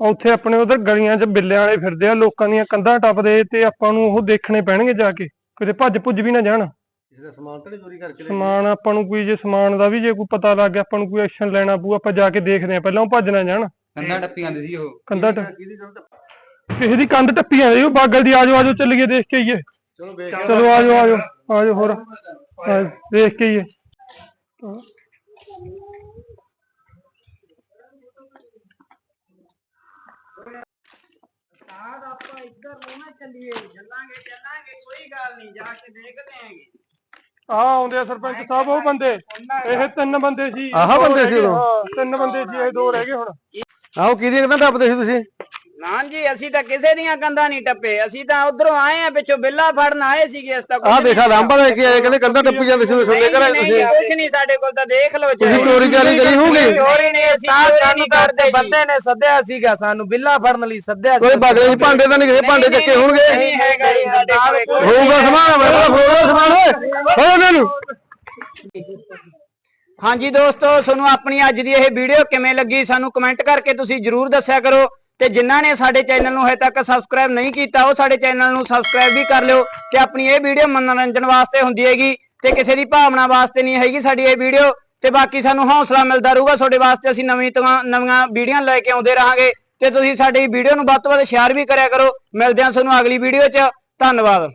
[SPEAKER 6] ਉੱਥੇ ਆਪਣੇ ਉਧਰ ਗਲੀਆਂ 'ਚ ਬਿੱਲਿਆਂ ਵਾਲੇ ਫਿਰਦੇ ਆ ਲੋਕਾਂ ਦੀਆਂ ਕੰਧਾਂ ਟੱਪਦੇ ਤੇ ਆਪਾਂ ਨੂੰ ਉਹ ਦੇਖਣੇ ਪੈਣਗੇ ਜਾ ਕੇ। ਕਿਤੇ ਭੱਜ ਭੁੱਜ ਵੀ ਨਾ ਜਾਣ।
[SPEAKER 7] ਕਿਸੇ ਦਾ ਸਮਾਨ ਤਾਂ ਨਹੀਂ ਚੋਰੀ ਕਰਕੇ
[SPEAKER 6] ਸਮਾਨ ਆਪਾਂ ਨੂੰ ਕੋਈ ਜੇ ਸਮਾਨ ਦਾ ਵੀ ਜੇ ਕੋਈ ਪਤਾ ਲੱਗ ਗਿਆ ਆਪਾਂ ਨੂੰ ਕੋਈ ਐਕਸ਼ਨ ਲੈਣਾ ਪਊ ਆਪਾਂ ਜਾ ਕੇ ਦੇਖਦੇ ਆ ਪਹਿਲਾਂ ਉਹ ਭੱਜ ਨਾ ਜਾਣ।
[SPEAKER 5] ਕੰਧਾਂ ਟੱਪੀ ਜਾਂਦੀ ਸੀ ਉਹ।
[SPEAKER 6] ਕੰਧਾਂ ਟੱਪ ਕਿਸੇ ਦੀ ਕੰਧ ਟੱਪੀ ਜਾਂਦੀ ਉਹ ਬਾਗਲ ਦੀ ਆਜੋ ਆਜੋ ਚੱਲੀਏ ਦੇਖ ਕੇ ਆਈਏ।
[SPEAKER 7] ਚਲੋ ਵੇਖ
[SPEAKER 6] ਚਲੋ ਆਜੋ ਆਜੋ ਆਜੋ ਹੋਰ। ਆਜੋ, ਦੇਖ ਕੇ ਆਈਏ।
[SPEAKER 1] ਆਪਾਂ ਇੱਧਰ ਨੂੰ ਨਾ ਚੱਲੀਏ ਚੱਲਾਂਗੇ ਚੱਲਾਂਗੇ ਕੋਈ ਗੱਲ ਨਹੀਂ ਜਾ ਕੇ ਦੇਖਦੇ ਆਂਗੇ।
[SPEAKER 6] ਆ ਆਉਂਦੇ ਆ ਸਰਪੰਚ ਸਾਹਿਬ ਉਹ ਬੰਦੇ। ਇਹ ਤਿੰਨ ਬੰਦੇ ਸੀ।
[SPEAKER 7] ਆਹ
[SPEAKER 6] ਦੋ
[SPEAKER 7] ਬੰਦੇ ਸੀ
[SPEAKER 6] ਰਹਿ ਗਏ,
[SPEAKER 7] ਉਦੋਂ?
[SPEAKER 6] ਹਾਂ, ਤਿੰਨ ਬੰਦੇ ਸੀ ਇਹ ਦੋ ਰਹਿ ਗਏ ਹੁਣ।
[SPEAKER 7] ਆਹੋ ਕਿਹਦੀ ਕੰਧਾਂ ਟੱਪਦੇ ਸੀ ਤੁਸੀਂ?
[SPEAKER 1] ਨਾ ਜੀ ਅਸੀਂ ਤਾਂ ਕਿਸੇ ਦੀਆਂ ਕੰਧਾਂ ਨਹੀਂ ਟੱਪੇ। ਅਸੀਂ ਤਾਂ ਉਧਰੋਂ ਆਏ ਆ ਪਿੱਛੋਂ ਬਿੱਲਾ ਫੜਨ ਆਏ ਸੀਗੇ ਇਸ ਤਾਂ
[SPEAKER 7] ਆਹ ਦੇਖਾ ਰਾਮਪਾ ਲੈ ਕੇ ਆਏ ਕਹਿੰਦੇ ਕੰਧਾਂ ਟੱਪੀ ਜਾਂਦੇ ਸੀ ਸੁਣਦੇ ਘਰਾਂ ਤੁਸੀਂ।
[SPEAKER 1] ਕੁਝ ਨਹੀਂ ਸਾਡੇ ਕੋਲ ਤਾਂ ਦੇਖ ਲਓ
[SPEAKER 7] ਤੁਸੀਂ ਚੋਰੀ ਚਾਰੀ ਕਰੀ ਹੋਊਗੀ।
[SPEAKER 1] ਚੋਰੀ ਨਹੀਂ ਅਸੀਂ
[SPEAKER 2] ਸਾਨੂੰ
[SPEAKER 1] ਕਰਦੇ
[SPEAKER 2] ਬੰਦੇ ਨੇ ਸੱਦਿਆ ਸੀਗਾ ਸਾਨੂੰ ਬਿੱਲਾ ਫੜਨ ਲਈ ਸੱਦਿਆ
[SPEAKER 7] ਕੋਈ ਬਾਗਲੇ ਚ ਭਾਂਡੇ ਤਾਂ ਨਹੀਂ ਕਿਸੇ ਭਾਂਡੇ ਚੱਕੇ ਹੋਣਗੇ।
[SPEAKER 1] ਨਹੀਂ ਹੈਗਾ ਜੀ ਸਾਡੇ ਕੋਲ।
[SPEAKER 7] ਹੋਊਗਾ ਸਮਾਨ ਹੋਊਗਾ ਸਮਾਨ ਓਏ। ਹੋਏ ਉਹਨਾਂ ਨੂੰ
[SPEAKER 1] ਹਾਂਜੀ ਦੋਸਤੋ ਤੁਹਾਨੂੰ ਆਪਣੀ ਅੱਜ ਦੀ ਇਹ ਵੀਡੀਓ ਕਿਵੇਂ ਲੱਗੀ ਸਾਨੂੰ ਕਮੈਂਟ ਕਰਕੇ ਤੁਸੀਂ ਜਰੂਰ ਦੱਸਿਆ ਕਰੋ। ਤੇ ਜਿਨ੍ਹਾਂ ਨੇ ਸਾਡੇ ਚੈਨਲ ਨੂੰ ਹਜੇ ਤੱਕ ਸਬਸਕ੍ਰਾਈਬ ਨਹੀਂ ਕੀਤਾ, ਉਹ ਸਾਡੇ ਚੈਨਲ ਨੂੰ ਸਬਸਕ੍ਰਾਈਬ ਵੀ ਕਰ ਲਿਓ ਤੇ ਆਪਣੀ ਇਹ ਵੀਡੀਓ ਮਨੋਰੰਜਨ ਵਾਸਤੇ ਹੁੰਦੀ ਹੈਗੀ ਤੇ ਕਿਸੇ ਦੀ ਭਾਵਨਾ ਵਾਸਤੇ ਨਹੀਂ ਹੈਗੀ ਸਾਡੀ ਇਹ ਵੀਡੀਓ ਤੇ ਬਾਕੀ ਸਾਨੂੰ ਹੌਸਲਾ ਮਿਲਦਾ ਰਹੂਗਾ, ਤੁਹਾਡੇ ਵਾਸਤੇ ਅਸੀਂ ਨਵੀਂ ਤੋਂ ਨਵੀਆਂ ਵੀਡੀਓ ਲੈ ਕੇ ਆਉਂਦੇ ਰਹਾਂਗੇ ਤੇ ਤੁਸੀਂ ਸਾਡੀ ਵੀਡੀਓ ਨੂੰ ਵੱਧ ਤੋਂ ਵੱਧ ਸ਼ੇਅਰ ਵੀ ਕਰਿਆ ਕਰੋ। ਮਿਲਦੇ ਹਾਂ ਤੁਹਾਨੂੰ ਅਗਲੀ ਵੀਡੀਓ 'ਚ। ਧੰਨਵਾਦ।